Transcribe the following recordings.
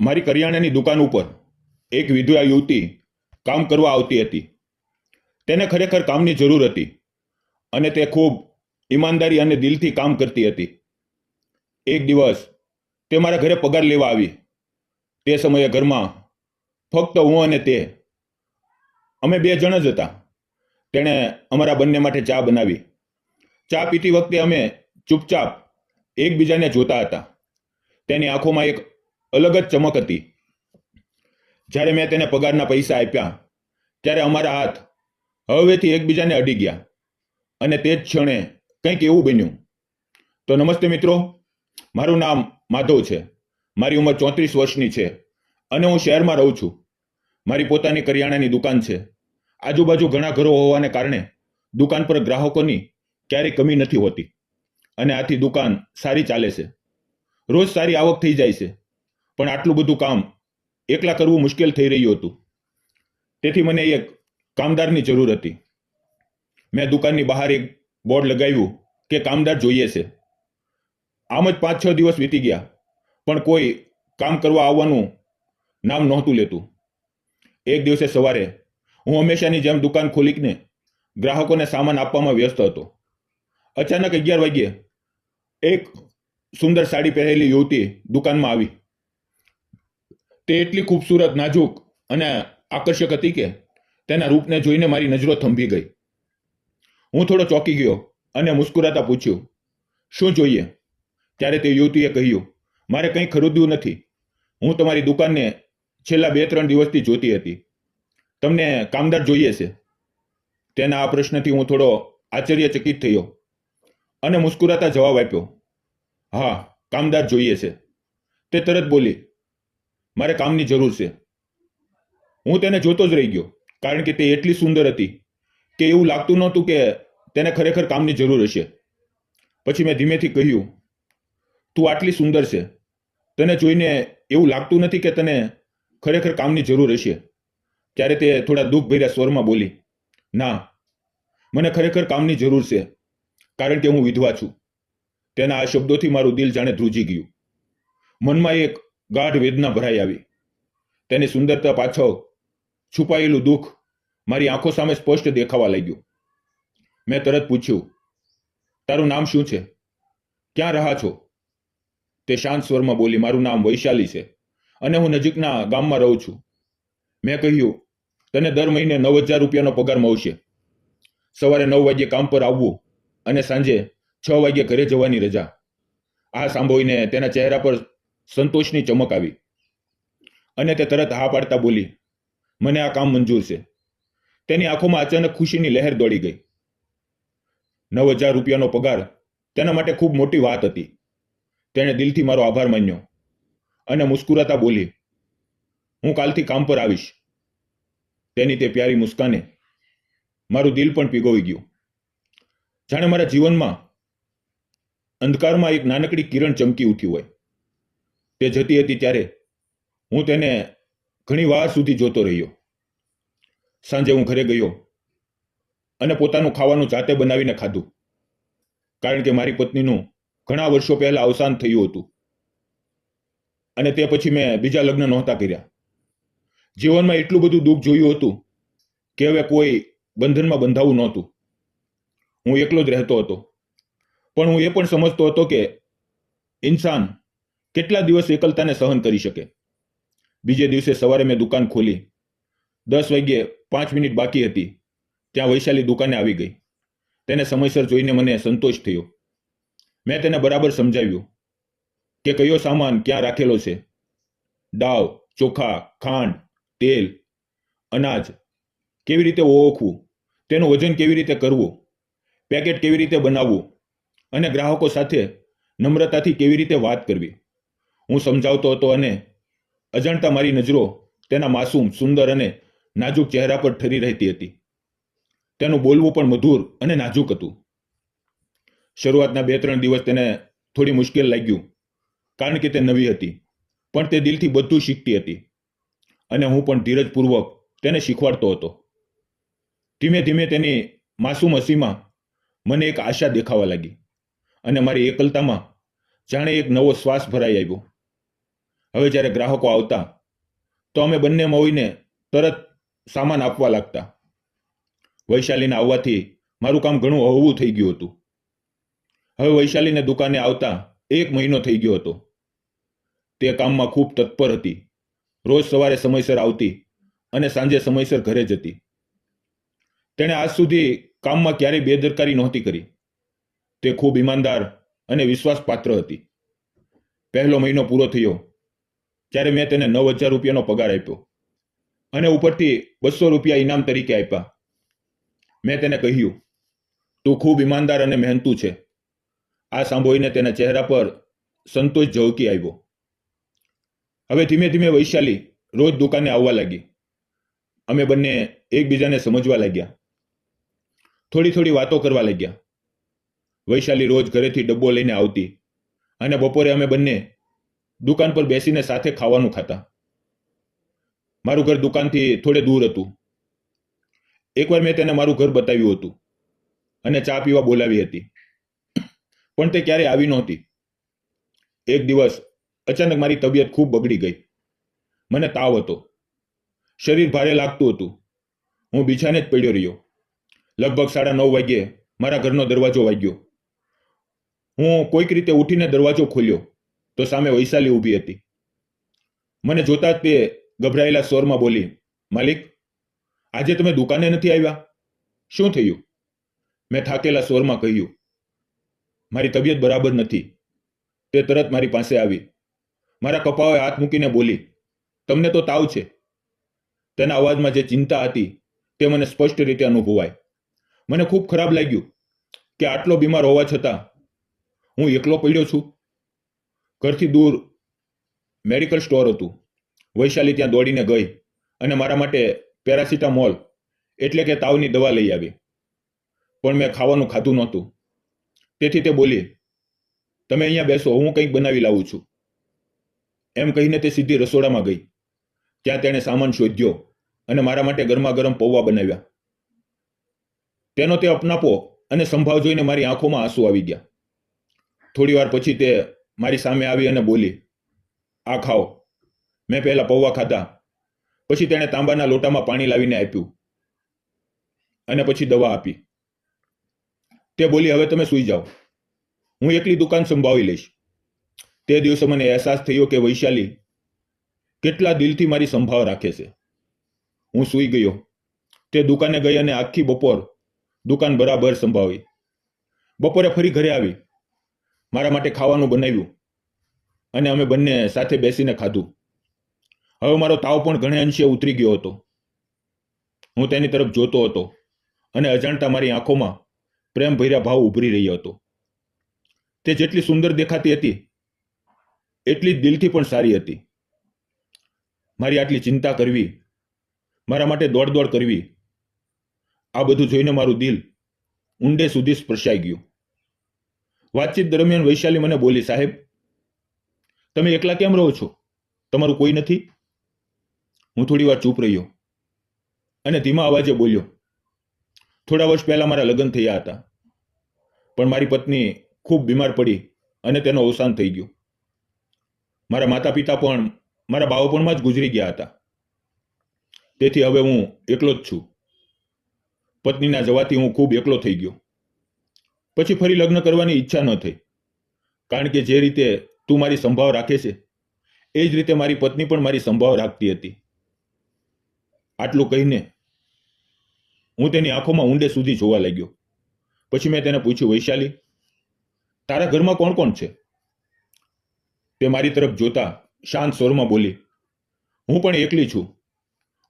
મારી કરિયાણાની દુકાન ઉપર એક વિધવા યુવતી કામ કરવા આવતી હતી. તેને ખરેખર કામની જરૂર હતી અને તે ખૂબ ઈમાનદારી અને દિલથી કામ કરતી હતી. એક દિવસ તે મારા ઘરે પગાર લેવા આવી. તે સમયે ઘરમાં ફક્ત હું અને તે. અમે બે જણ જ હતા. તેણે અમારા બંને માટે ચા બનાવી. ચા પીતી વખતે અમે ચૂપચાપ એકબીજાને જોતા હતા. તેની આંખોમાં એક અલગ જ ચમક હતી. જ્યારે મેં તેને પગારના પૈસા આપ્યા, ત્યારે અમારા હાથ હવેથી એકબીજાને અડી ગયા. અને તે જ ક્ષણે કંઈક એવું બન્યું. તો નમસ્તે મિત્રો, મારું નામ માધવ છે. મારી ઉંમર ચોત્રીસ વર્ષની છે અને હું શહેરમાં રહું છું. મારી પોતાની કરિયાણાની દુકાન છે. આજુબાજુ ઘણા ઘરો હોવાને કારણે દુકાન પર ગ્રાહકોની ક્યારેય કમી નથી હોતી. અને આથી દુકાન સારી ચાલે છે. રોજ સારી આવક થઈ જાય છે. પણ આટલું બધું કામ એકલા કરવું મુશ્કેલ થઈ રહ્યું હતું. તેથી મને એક કામદારની જરૂર હતી. મેં દુકાનની બહાર એક બોર્ડ લગાવ્યું કે કામદાર જોઈએ છે. આમ જ પાંચ છ દિવસ વીતી ગયા, પણ કોઈ કામ કરવા આવવાનું નામ નહોતું લેતું. એક દિવસે સવારે હું હંમેશાની જેમ દુકાન ખોલીને ગ્રાહકોને સામાન આપવામાં વ્યસ્ત હતો. અચાનક અગિયાર વાગ્યે એક સુંદર સાડી પહેરેલી યુવતી દુકાનમાં આવી. તે એટલી ખૂબસૂરત, નાજુક અને આકર્ષક હતી કે તેના રૂપને જોઈને મારી નજરો થંભી ગઈ. હું થોડો ચોંકી ગયો અને મુસ્કુરાતા પૂછ્યું, શું જોઈએ? ત્યારે તે યુવતીએ કહ્યું, મારે કંઈ ખરીદવું નથી. હું તમારી દુકાનને છેલ્લા બે ત્રણ દિવસથી જોતી હતી. તમને કામદાર જોઈએ છે? તેના આ પ્રશ્નથી હું થોડો આશ્ચર્યચકિત થયો અને મુસ્કુરાતા જવાબ આપ્યો, હા, કામદાર જોઈએ છે. તે તરત બોલી મારે કામની જરૂર છે. હું તેને જોતો જ રહી ગયો, કારણ કે તે એટલી સુંદર હતી કે એવું લાગતું નહોતું કે તેને ખરેખર કામની જરૂર હશે. પછી મેં ધીમેથી કહ્યું, તું આટલી સુંદર છે. તને જોઈને એવું લાગતું નથી કે તને ખરેખર કામની જરૂર હશે. ત્યારે તે થોડા દુઃખભર્યા સ્વરમાં બોલી, ના, મને ખરેખર કામની જરૂર છે, કારણ કે હું વિધવા છું. તેના આ શબ્દોથી મારું દિલ જાણે ધ્રુજી ગયું. મનમાં એક ગાઢ વેદના ભરાઈ આવી. તેની સુંદરતા પાછળ છુપાયેલું દુઃખ મારી આંખો સામે સ્પષ્ટ દેખાવા લાગ્યું. મેં તરત પૂછ્યું, તારું નામ શું છે? ક્યાં રહા છો? તે શાંત સ્વરમાં બોલી, મારું નામ વૈશાલી છે અને હું નજીકના ગામમાં રહું છું. મેં કહ્યું, તને દર મહિને નવ હજાર રૂપિયાનો પગાર મળશે. સવારે નવ વાગ્યે કામ પર આવવું અને સાંજે છ વાગ્યે ઘરે જવાની રજા. આ સાંભળીને તેના ચહેરા પર સંતોષની ચમક આવી. અને તે તરત હા પાડતા બોલી, મને આ કામ મંજૂર છે. તેની આંખોમાં અચાનક ખુશીની લહેર દોડી ગઈ. નવ હજાર રૂપિયાનો પગાર તેના માટે ખૂબ મોટી વાત હતી. તેણે દિલથી મારો આભાર માન્યો અને મુસ્કુરાતા બોલી, હું કાલથી કામ પર આવીશ. તેની તે પ્યારી મુસ્કાને મારું દિલ પણ પીગોવી ગયું. જાણે મારા જીવનમાં અંધકારમાં એક નાનકડી કિરણ ચમકી ઉઠી હોય. તે જતી હતી ત્યારે હું તેને ઘણી વાર સુધી જોતો રહ્યો. સાંજે હું ઘરે ગયો અને પોતાનું ખાવાનું જાતે બનાવીને ખાધું. કારણ કે મારી પત્નીનું ઘણા વર્ષો પહેલા અવસાન થયું હતું. અને તે પછી મેં બીજા લગ્ન નહોતા કર્યા. જીવનમાં એટલું બધું દુઃખ જોયું હતું કે હવે કોઈ બંધનમાં બંધાવું નહોતું. હું એકલો જ રહેતો હતો. પણ હું એ પણ સમજતો હતો કે ઇન્સાન કેટલા દિવસ એકલતાને સહન કરી શકે? બીજે દિવસે સવારે મેં દુકાન ખોલી. દસ વાગ્યે પાંચ મિનિટ બાકી હતી. ત્યાં વૈશાલી દુકાને આવી ગઈ. તેને સમયસર જોઈને મને સંતોષ થયો. મેં તેને બરાબર સમજાવ્યું કે કયો સામાન ક્યાં રાખેલો છે. દાવ, ચોખા, ખાંડ, તેલ, અનાજ. કેવી રીતે ઓળખવું? તેનું વજન કેવી રીતે કરવું? પેકેટ કેવી રીતે બનાવવું? અને ગ્રાહકો સાથે નમ્રતાથી કેવી રીતે વાત કરવી? હું સમજાવતો હતો અને અજાણતા મારી નજરો તેના માસૂમ, સુંદર અને નાજુક ચહેરા પર ઠરી રહેતી હતી. તેનું બોલવું પણ મધુર અને નાજુક હતું. શરૂઆતના બે ત્રણ દિવસ તેને થોડી મુશ્કેલ લાગ્યું, કારણ કે તે નવી હતી, પણ તે દિલથી બધું શીખતી હતી અને હું પણ ધીરજપૂર્વક તેને શીખવાડતો હતો. ધીમે ધીમે તેની માસૂમ હસીમાં મને એક આશા દેખાવા લાગી અને મારી એકલતામાં જાણે એક નવો શ્વાસ ભરાઈ આવ્યો. હવે જ્યારે ગ્રાહકો આવતા, તો અમે બંને મોઈને તરત સામાન આપવા લાગતા. વૈશાલીને આવવાથી મારું કામ ઘણું હળવું થઈ ગયું હતું. હવે વૈશાલીને દુકાને આવતા એક મહિનો થઈ ગયો હતો. તે કામમાં ખૂબ તત્પર હતી. રોજ સવારે સમયસર આવતી અને સાંજે સમયસર ઘરે જતી. તેણે આજ સુધી કામમાં ક્યારેય બેદરકારી નહોતી કરી. તે ખૂબ ઈમાનદાર અને વિશ્વાસપાત્ર હતી. પહેલો મહિનો પૂરો થયો. ત્યારે મેં તેને નવ હજાર રૂપિયાનો પગાર આપ્યો અને ઉપરથી બસો રૂપિયા ઇનામ તરીકે આપ્યા. મેં તેને કહ્યું, તું ખૂબ ઈમાનદાર અને મહેનતુ છે. આ સાંભળીને તેના ચહેરા પર સંતોષ ઝળકી આવ્યો. હવે ધીમે ધીમે વૈશાલી રોજ દુકાને આવવા લાગી. અમે બંને એકબીજાને સમજવા લાગ્યા. થોડી થોડી વાતો કરવા લાગ્યા. વૈશાલી રોજ ઘરેથી ડબ્બો લઈને આવતી અને બપોરે અમે બંને દુકાન પર બેસીને સાથે ખાવાનું ખાતા. મારું ઘર દુકાનથી થોડે દૂર હતું. એકવાર મેં તેને મારું ઘર બતાવ્યું હતું અને ચા પીવા બોલાવી હતી. પણ તે ક્યારે આવી નહોતી. એક દિવસ અચાનક મારી તબિયત ખૂબ બગડી ગઈ. મને તાવ હતો. શરીર ભારે લાગતું હતું. હું બીજાને જ પડ્યો રહ્યો. લગભગ સાડા નવ વાગ્યે મારા ઘરનો દરવાજો વાગ્યો. હું કોઈક રીતે ઉઠીને દરવાજો ખોલ્યો. તો સામે વૈશાલી ઊભી હતી. મને જોતા જ તે ગભરાયેલા સ્વરમાં બોલી, માલિક, આજે તમે દુકાને નથી આવ્યા? શું થયું? મેં થાકેલા સ્વરમાં કહ્યું, મારી તબિયત બરાબર નથી. તે તરત મારી પાસે આવી. મારા કપાવે હાથ મૂકીને બોલી, તમને તો તાવ છે. તેના અવાજમાં જે ચિંતા હતી તે મને સ્પષ્ટ રીતે અનુભવાય. મને ખૂબ ખરાબ લાગ્યું કે આટલો બીમાર હોવા છતાં હું એકલો પડ્યો છું. ઘરથી દૂર મેડિકલ સ્ટોર હતું. વૈશાલી ત્યાં દોડીને ગઈ અને મારા માટે પેરાસિટામોલ એટલે કે તાવની દવા લઈ આવી. પણ મેં ખાવાનું ખાધું નહોતું. તેથી તે બોલી, તમે અહીંયા બેસો, હું કંઈક બનાવી લાવું છું. એમ કહીને તે સીધી રસોડામાં ગઈ. ત્યાં તેણે સામાન શોધ્યો અને મારા માટે ગરમા ગરમ પૌવા બનાવ્યા. તેનો તે અપનાપો અને સંભાવ જોઈને મારી આંખોમાં આંસુ આવી ગયા. થોડી વાર પછી તે મારી સામે આવી અને બોલી, આ ખાઓ. મેં પહેલાં પૌવા ખાધા. પછી તેણે તાંબાના લોટામાં પાણી લાવીને આપ્યું અને પછી દવા આપી. તે બોલી, હવે તમે સૂઈ જાઓ. હું એકલી દુકાન સંભાળી લઈશ. તે દિવસે મને અહેસાસ થયો કે વૈશાલી, કેટલા દિલથી મારી સંભાળ રાખે છે. હું સૂઈ ગયો. તે દુકાને ગઈ અને આખી બપોર દુકાન બરાબર સંભાવી બપોરે ફરી ઘરે આવી. મારા માટે ખાવાનું બનાવ્યું અને અમે બંને સાથે બેસીને ખાધું. હવે મારો તાવ પણ ઘણે અંશે ઉતરી ગયો હતો. હું તેની તરફ જોતો હતો અને અજાણતા મારી આંખોમાં પ્રેમભર્યા ભાવ ઉભરી રહ્યો હતો. તે જેટલી સુંદર દેખાતી હતી, એટલી દિલથી પણ સારી હતી. મારી આટલી ચિંતા કરવી, મારા માટે દોડ દોડ કરવી, આ બધું જોઈને મારું દિલ ઊંડે સુધી સ્પર્શાઈ ગયું. વાતચીત દરમિયાન વૈશાલી મને બોલી, સાહેબ, તમે એકલા કેમ રહો છો? તમારું કોઈ નથી? હું થોડી વાર ચૂપ રહ્યો અને ધીમા અવાજે બોલ્યો, થોડા વર્ષ પહેલા મારા લગ્ન થયા હતા, પણ મારી પત્ની ખૂબ બીમાર પડી અને તેનો અવસાન થઈ ગયું. મારા માતા પિતા પણ મારા બાળપણમાં જ ગુજરી ગયા હતા. તેથી હવે હું એકલો જ છું. પત્નીના જવાથી હું ખૂબ એકલો થઈ ગયો. પછી ફરી લગ્ન કરવાની ઈચ્છા ન થઈ. કારણ કે જે રીતે તું મારી સંભાવ રાખે છે, એ જ રીતે મારી પત્ની પણ મારી સંભાવ રાખતી હતી. આટલું કહીને હું તેની આંખોમાં ઊંડે સુધી જોવા લાગ્યો. પછી મેં તેને પૂછ્યું, વૈશાલી, તારા ઘરમાં કોણ કોણ છે? તે મારી તરફ જોતા શાંત સ્વરમાં બોલી, હું પણ એકલી છું.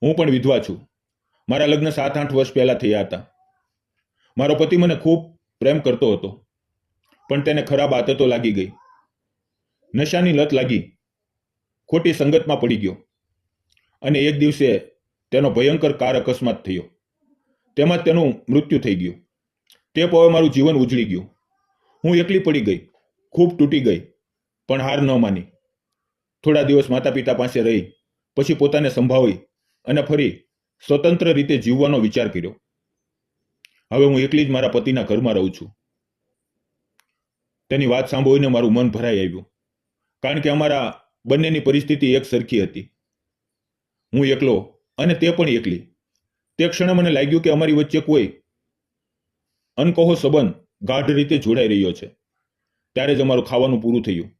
હું પણ વિધવા છું. મારા લગ્ન સાત આઠ વર્ષ પહેલાં થયા હતા. મારો પતિ મને ખૂબ પ્રેમ કરતો હતો. પણ તેને ખરાબ આદતો લાગી ગઈ. નશાની લત લાગી. ખોટી સંગતમાં પડી ગયો. અને એક દિવસે તેનો ભયંકર કાર અકસ્માત થયો. તેમાં તેનું મૃત્યુ થઈ ગયું. તે પોવે મારું જીવન ઉજળી ગયું. હું એકલી પડી ગઈ. ખૂબ તૂટી ગઈ. પણ હાર ન માની. થોડા દિવસ માતા પિતા પાસે રહી. પછી પોતાને સંભાળી અને ફરી સ્વતંત્ર રીતે જીવવાનો વિચાર કર્યો. હવે હું એકલી જ મારા પતિના ઘરમાં રહું છું. તેની વાત સાંભળીને મારું મન ભરાઈ આવ્યું. કારણ કે અમારા બંનેની પરિસ્થિતિ એક સરખી હતી. હું એકલો અને તે પણ એકલી. તે ક્ષણે મને લાગ્યું કે અમારી વચ્ચે કોઈ અનકહો સંબંધ ગાઢ રીતે જોડાઈ રહ્યો છે. ત્યારે જ અમારું ખાવાનું પૂરું થયું.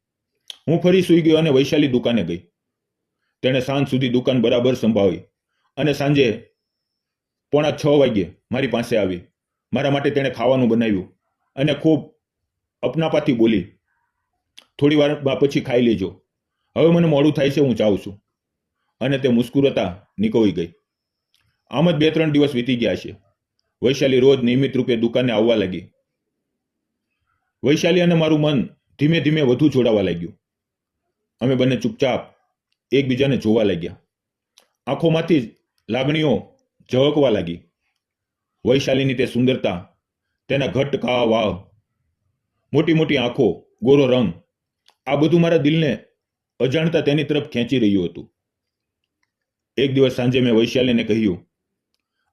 હું ફરી સૂઈ ગયો અને વૈશાલી દુકાને ગઈ. તેણે સાંજ સુધી દુકાન બરાબર સંભાળી અને સાંજે પોણા છ વાગ્યે મારી પાસે આવી. મારા માટે તેણે ખાવાનું બનાવ્યું અને ખૂબ અપનાપાથી બોલી, થોડી વાર પછી ખાઈ લેજો. હવે મને મોડું થાય છે, હું જાઉં છું. અને તે મુસ્કુરતા નીકળી ગઈ. આમ જ બે ત્રણ દિવસ વીતી ગયા છે. વૈશાલી રોજ નિયમિત રૂપે દુકાને આવવા લાગી. વૈશાલી અને મારું મન ધીમે ધીમે વધુ જોડાવા લાગ્યું. અમે બંને ચૂપચાપ એકબીજાને જોવા લાગ્યા. આંખોમાંથી જ લાગણીઓ ઝળકવા લાગી. વૈશાલીની તે સુંદરતા, તેના ઘટ્ટ કાવા વાવ, મોટી મોટી આંખો, ગોરો રંગ, આ બધું મારા દિલને અજાણતા તેની તરફ ખેંચી રહ્યું હતું. એક દિવસ સાંજે મેં વૈશાલીને કહ્યું,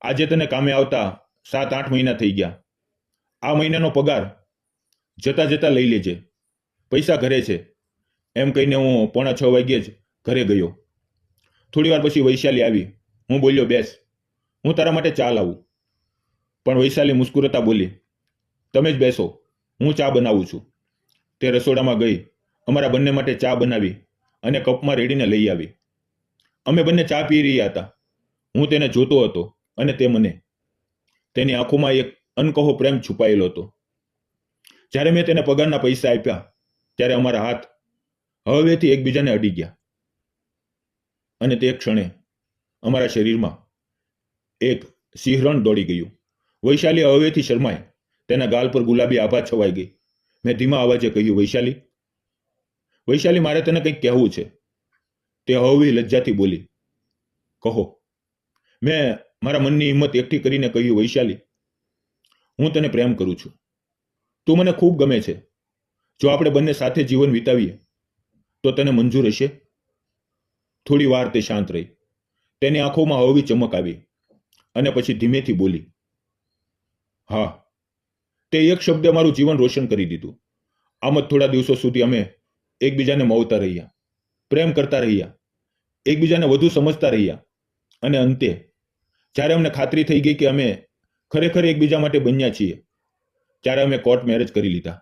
આજે તને કામે આવતા સાત આઠ મહિના થઈ ગયા. આ મહિનાનો પગાર જતા જતા લઈ લેજે. પૈસા ઘરે છે. એમ કહીને હું પોણા છ વાગ્યે જ ઘરે ગયો. થોડીવાર પછી વૈશાલી આવી. હું બોલ્યો, બેસ, હું તારા માટે ચા લાવું પણ વૈશાલી મુસ્કુરતા બોલી, તમે જ બેસો, હું ચા બનાવું છું. તે રસોડામાં ગઈ, અમારા બંને માટે ચા બનાવી અને કપમાં રેડીને લઈ આવી. અમે બંને ચા પી રહ્યા હતા. હું તેને જોતો હતો અને તે મને. તેની આંખોમાં એક અનકહો પ્રેમ છુપાયેલો હતો. જ્યારે મેં તેને પગારના પૈસા આપ્યા, ત્યારે અમારા હાથ હવેથી એકબીજાને અડી ગયા. અને તે ક્ષણે અમારા શરીરમાં એક સિહરણ દોડી ગયું. વૈશાલી હવેથી શરમાય તેના ગાલ પર ગુલાબી આભા છવાઈ ગઈ. મેં ધીમા અવાજે કહ્યું, વૈશાલી વૈશાલી, મારે તને કંઈક કહેવું છે. તે હવી લજ્જાથી બોલી, કહો. મેં મારા મનની હિંમત એકઠી કરીને કહ્યું, વૈશાલી, હું તને પ્રેમ કરું છું. તું મને ખૂબ ગમે છે. જો આપણે બંને સાથે જીવન વિતાવીએ, તો તને મંજૂર હશે. થોડી વાર તે શાંત રહી. તેની આંખોમાં હવી ચમક આવી અને પછી ધીમેથી બોલી હા. તે એક શબ્દે મારું જીવન રોશન કરી દીધું. આમ જ થોડા દિવસો સુધી અમે એકબીજાને મવતા રહ્યા. પ્રેમ કરતા રહ્યા. એકબીજાને વધુ સમજતા રહ્યા. અને અંતે, જ્યારે અમને ખાતરી થઈ ગઈ કે અમે ખરેખર એકબીજા માટે બન્યા છીએ, ત્યારે અમે કોર્ટ મેરેજ કરી લીધા.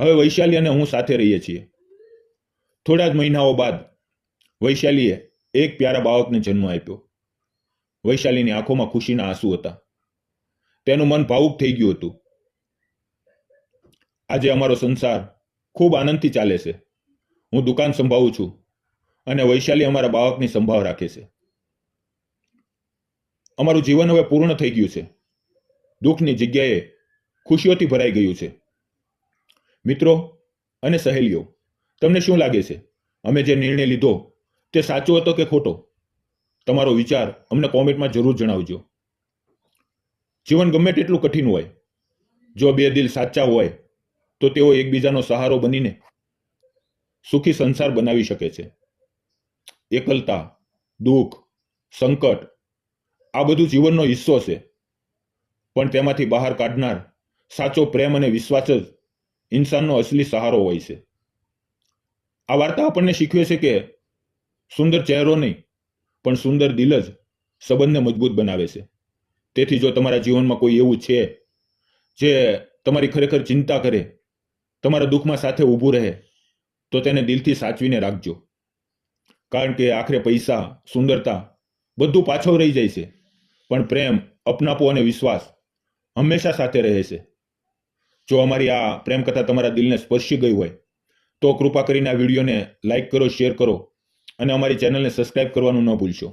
હવે વૈશાલી અને હું સાથે રહીએ છીએ. થોડા જ મહિનાઓ બાદ, વૈશાલીએ એક પ્યારા બાળકને જન્મ આપ્યો. વૈશાલીની આંખોમાં ખુશીના આંસુ હતા. તેનું મન ભાવુક થઈ ગયું હતું. આજે અમારો સંસાર ખૂબ આનંદથી ચાલે છે. હું દુકાન સંભાળું છું અને વૈશાલી અમારા બાળકની સંભાળ રાખે છે. અમારું જીવન હવે પૂર્ણ થઈ ગયું છે. દુઃખની જગ્યાએ ખુશીઓથી ભરાઈ ગયું છે. મિત્રો અને સહેલીઓ, તમને શું લાગે છે? અમે જે નિર્ણય લીધો તે સાચો હતો કે ખોટો? તમારો વિચાર અમને કોમેન્ટમાં જરૂર જણાવજો. જીવન ગમે તેટલું કઠિન હોય, જો બે દિલ સાચા હોય, તો તેઓ એકબીજાનો સહારો બનીને સુખી સંસાર બનાવી શકે છે. એકલતા, દુઃખ, સંકટ, આ બધું જીવનનો હિસ્સો છે. પણ તેમાંથી બહાર કાઢનાર સાચો પ્રેમ અને વિશ્વાસ જ ઇન્સાનનો અસલી સહારો હોય છે. આ વાર્તા આપણને શીખવે છે કે સુંદર ચહેરો નહીં, પણ સુંદર દિલ જ સંબંધને મજબૂત બનાવે છે. તેથી જો તમારા જીવનમાં કોઈ એવું છે જે તમારી ખરેખર ચિંતા કરે, તમારા દુઃખમાં સાથે ઊભું રહે, તો તેને દિલથી સાચવીને રાખજો. કારણ કે આખરે પૈસા, સુંદરતા બધું પાછો રહી જાય છે. પણ પ્રેમ અપનાપો અને વિશ્વાસ હંમેશા સાથે રહે છે. જો અમારી આ પ્રેમ કથા તમારા દિલને સ્પર્શી ગઈ હોય, તો કૃપા કરીને આ વિડીયોને લાઇક કરો, શેર કરો અને અમારી ચેનલને સબસ્ક્રાઇબ કરવાનું ન ભૂલશો.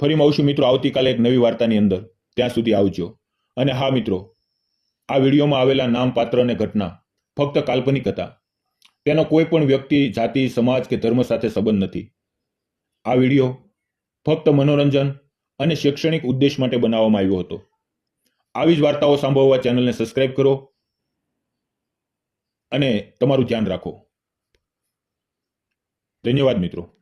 ફરી મળશું મિત્રો, આવતીકાલે એક નવી વાર્તાની અંદર. ત્યાં સુધી આવજો. અને હા, મિત્રો, આ વિડીયોમાં આવેલા નામ પાત્ર અને ઘટના ફક્ત કાલ્પનિક હતા. તેનો કોઈ પણ વ્યક્તિ, જાતિ, સમાજ કે ધર્મ સાથે સંબંધ નથી. આ વીડિયો ફક્ત મનોરંજન અને શૈક્ષણિક ઉદ્દેશ માટે બનાવવામાં આવ્યો હતો. આવી જ વાર્તાઓ સાંભળવા ચેનલને સબસ્ક્રાઇબ કરો અને તમારું ધ્યાન રાખો. ધન્યવાદ, મિત્રો.